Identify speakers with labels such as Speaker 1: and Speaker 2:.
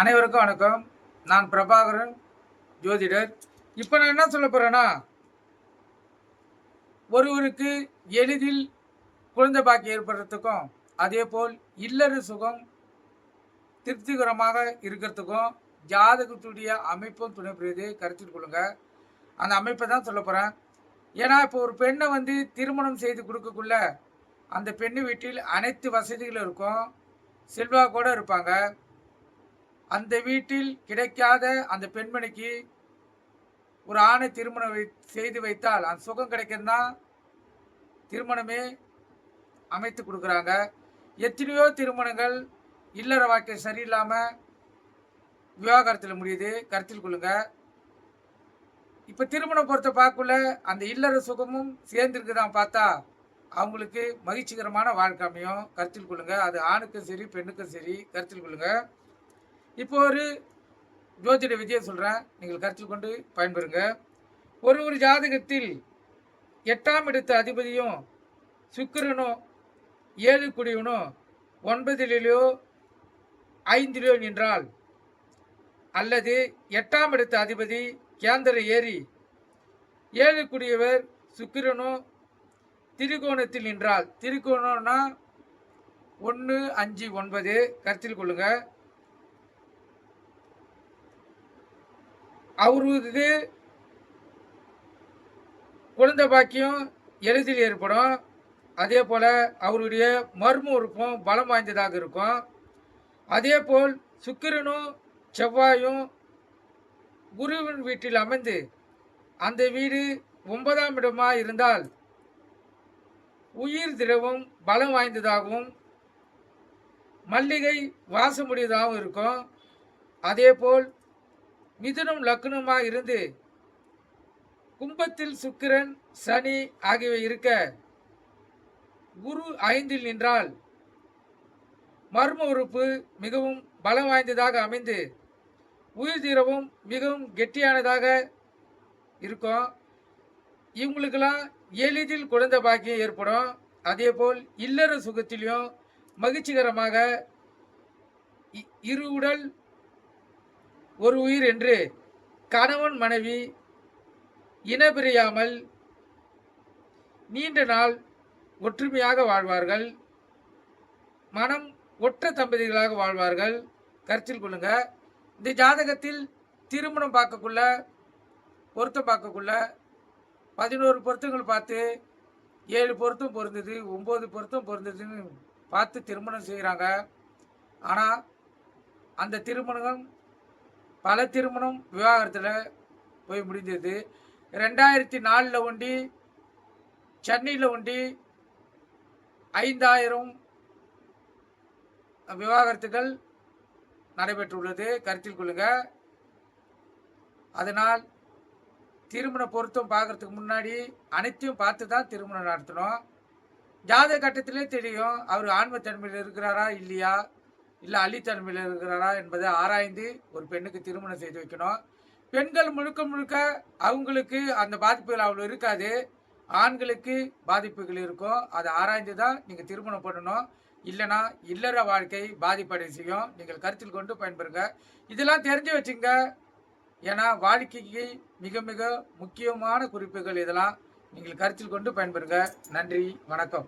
Speaker 1: அனைவருக்கும் வணக்கம். நான் பிரபாகரன் ஜோதிடர். இப்போ நான் என்ன சொல்ல போகிறேன்னா ஒருவருக்கு எளிதில் குழந்தை பாக்கி ஏற்படுறதுக்கும் அதே போல் இல்லற சுகம் திருப்திகரமாக இருக்கிறதுக்கும் ஜாதகத்துடைய அமைப்பும் துணை புரியுது கருத்தில் கொள்ளுங்க. அந்த அமைப்பை தான் சொல்ல போகிறேன் ஏன்னா இப்போ ஒரு பெண்ணை வந்து திருமணம் செய்து கொடுக்கக்குள்ள அந்த பெண்ணு வீட்டில் அனைத்து வசதிகளும் இருக்கும். செல்வாக்கோடு இருப்பாங்க. அந்த வீட்டில் கிடைக்காத அந்த பெண்மணிக்கு ஒரு ஆணை திருமணம் வை செய்து வைத்தால் அந்த சுகம் கிடைக்குதுன்னா திருமணமே அமைத்து கொடுக்குறாங்க. எத்தனையோ திருமணங்கள் இல்லற வாழ்க்கை சரியில்லாமல் விவாகரத்தில் முடியுது. கருத்தில் கொள்ளுங்க. இப்போ திருமணம் பொறுத்த பார்க்கல அந்த இல்லற சுகமும் சேர்ந்துருக்குதான் பார்த்தா அவங்களுக்கு மகிழ்ச்சிகரமான வாழ்க்கை அமையும். கருத்தில் கொள்ளுங்க. அது ஆணுக்கும் சரி பெண்ணுக்கும் சரி கருத்தில் கொள்ளுங்கள் இப்போ ஒரு ஜோதிட விதியை சொல்கிறேன் நீங்கள் கருத்தில் கொண்டு பயன்பெறுங்க. ஒரு ஒரு ஜாதகத்தில் எட்டாம் இடத்து அதிபதியும் சுக்கிரனும் ஏழு குடியவனும் ஒன்பதிலேயோ ஐந்திலோ நின்றால் அல்லது எட்டாம் இடத்த அதிபதி கேந்திர ஏறி ஏழு குடியவர் சுக்கிரனும் திரிகோணத்தில் நின்றால் திரிகோணம்னா ஒன்று அஞ்சு ஒன்பது கருத்தில் கொள்ளுங்கள் அவருக்கு குழந்தை பாக்கியம் எளிதில் ஏற்படும். அதே போல் அவருடைய மர்ம உறுப்பும் பலம் வாய்ந்ததாக இருக்கும். அதே போல் சுக்கிரனும் செவ்வாயும் குருவின் வீட்டில் அமைந்து அந்த வீடு ஒன்பதாம் இடமாக இருந்தால் உயிர் திரவம் பலம் வாய்ந்ததாகவும் மல்லிகை வாசமுடியதாகவும் இருக்கும். அதே போல் மிதுனம் லக்னமாக இருந்து கும்பத்தில் சுக்கிரன் சனி ஆகியவை இருக்க குரு ஐந்தில் நின்றால் மர்ம உறுப்பு மிகவும் பலம் வாய்ந்ததாக அமைந்து உயிர் தீரவும் மிகவும் கெட்டியானதாக இருக்கும். இவங்களுக்கெல்லாம் எளிதில் குழந்தை பாக்கியம் ஏற்படும். அதே போல் இல்லற சுகத்திலையும் மகிழ்ச்சிகரமாக இ- இரு உடல் ஒரு உயிர் என்று கணவன் மனைவி இனபிரியாமல் நீண்ட நாள் ஒற்றுமையாக வாழ்வார்கள். மனம் ஒற்ற தம்பதிகளாக வாழ்வார்கள். கருத்தில் கொள்ளுங்க. இந்த ஜாதகத்தில் திருமணம் பார்க்கக்குள்ள பொருத்தம் பார்க்கக்குள்ள பதினோரு பொருத்தங்கள் பார்த்து ஏழு பொருத்தம் பொருந்தது ஒம்பது பொருத்தம் பொருந்ததுன்னு பார்த்து திருமணம் செய்கிறாங்க ஆனால் அந்த திருமணம் பல திருமணம் விவாகரத்தில் போய் முடிந்தது. ரெண்டாயிரத்தி நாலில் ஒண்டி சென்னையில் ஒண்டி ஐந்தாயிரம் விவாகரத்துகள் நடைபெற்றுள்ளது. கருத்தில் கொள்ளுங்க. அதனால் திருமண பொருத்தம் பார்க்கறதுக்கு முன்னாடி அனைத்தையும் பார்த்து தான் திருமணம் நடத்தணும். ஜாதக கட்டத்திலே தெரியும். அவர் ஆன்மத்தன்மையில் இருக்கிறாரா இல்லையா? இல்லை அள்ளித்தன்மையில் இருக்கிறாரா என்பதை ஆராய்ந்து ஒரு பெண்ணுக்கு திருமணம் செய்து வைக்கணும். பெண்கள் முழுக்க முழுக்க அவங்களுக்கு அந்த பாதிப்புகள் அவ்வளோ இருக்காது. ஆண்களுக்கு பாதிப்புகள் இருக்கும். அதை ஆராய்ந்து தான் நீங்கள் திருமணம் பண்ணணும். இல்லைனா இல்லற வாழ்க்கை பாதிப்படை செய்யும். நீங்கள் கருத்தில் கொண்டு பயன்பெறுங்க. இதெல்லாம் தெரிஞ்சு வச்சுங்க. ஏன்னா வாழ்க்கைக்கு மிக மிக முக்கியமான குறிப்புகள் இதெல்லாம் நீங்கள் கருத்தில் கொண்டு பயன்பெறுங்க. நன்றி. வணக்கம்.